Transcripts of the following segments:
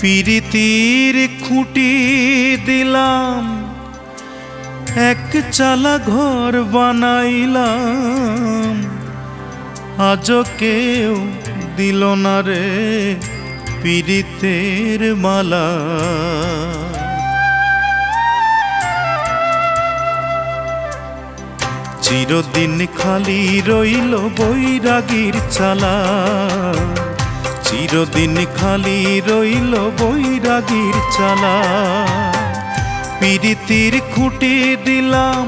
পিরিতির খুঁটি দিলাম। এক চালা ঘর বানাইলাম। আজ কেউ দিল না রে পিরিতের মালা। চিরদিন খালি রইল বৈরাগীর চালা। চিরদিন খালি রইল বৈরাগীর চালা। পিরিতির খুঁটি দিলাম,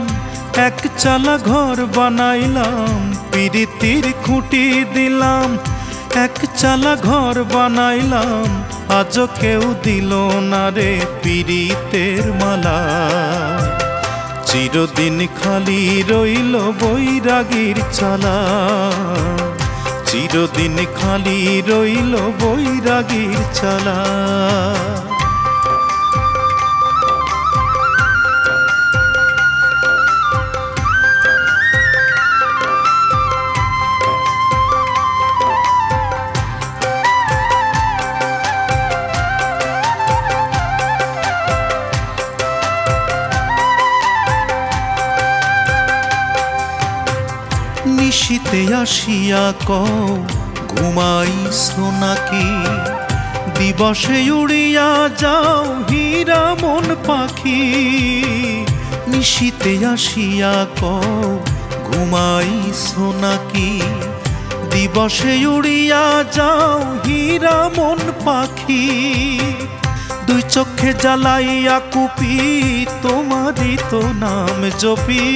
এক চালা ঘর বানাইলাম। পিরিতির খুঁটি দিলাম, এক চালা ঘর বানাইলাম। আজ কেউ দিল না রে পিরিতের মালা। চিরদিন খালি রইল বৈরাগীর চালা। চিরদিন খালি রইল বৈরাগীর চালা। নিশিতে আসিয়া কও ঘুমাইছ নাকি? দিবসে উড়িয়া যাও হীরা মন পাখি। নিশিতে আসিয়া কও ঘুমাইছ নাকি? দিবসে উড়িয়া যাও হীরা মন পাখি। দুই চক্ষে জ্বালাইয়া কুপি, তোমারই তো নাম জপি।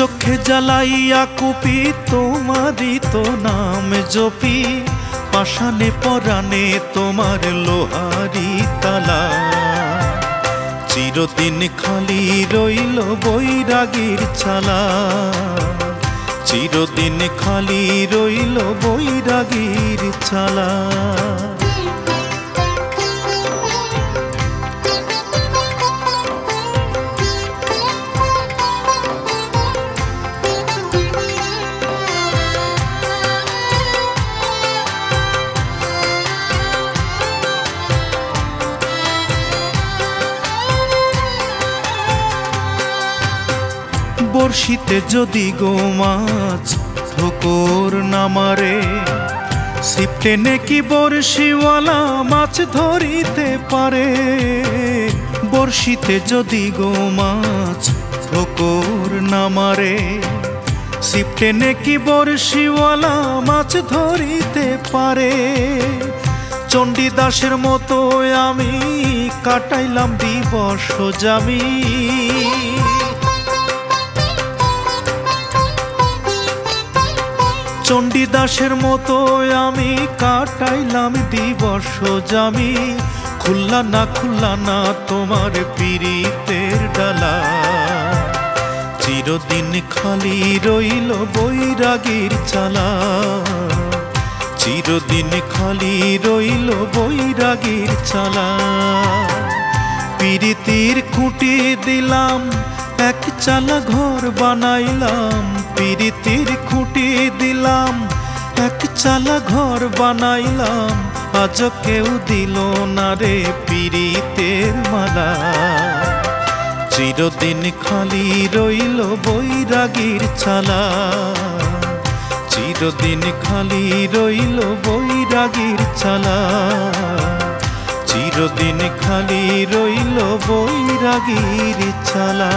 চোখে জ্বালাইয়া কুপি তোমারই তো নাম জপি। পাশানে পরানে তোমার লোহারি তালা। চিরদিন খালি রইল বৈরাগীর চালা চিরদিন খালি রইল বৈরাগীর চালা বর্ষিতে যদি গো মাছ ঠোকর নামারে সিপটে নাকি বর্ষিওয়ালা মাছ ধরিতে পারে? বর্ষিতে যদি গো মাছ ঠোকর নামারে সিপটে নাকি বর্ষিওয়ালা মাছ ধরিতে পারে? চণ্ডীদাসের মতো আমি কাটাইলাম দিবস জামি চণ্ডীদাসের মতো আমি কাটাইলাম দিবস জামি। খুললা না খুললা না তোমার পিরিতের ডালা। চিরদিন খালি রইল বৈরাগীর চালা। চিরদিন খালি রইল বৈরাগীর চালা। পিরিতির খুঁটি দিলাম, এক চালা ঘর বানাইলাম। পিরিতির খুঁটি দিলাম, এক চালা ঘর বানাইলাম। আজ কেউ দিল না রে পিরিতের মালা। চিরদিন খালি রইল বৈরাগীর চালা চিরদিন খালি রইল বৈরাগীর চালা চিরদিন খালি রইল বৈরাগীর চালা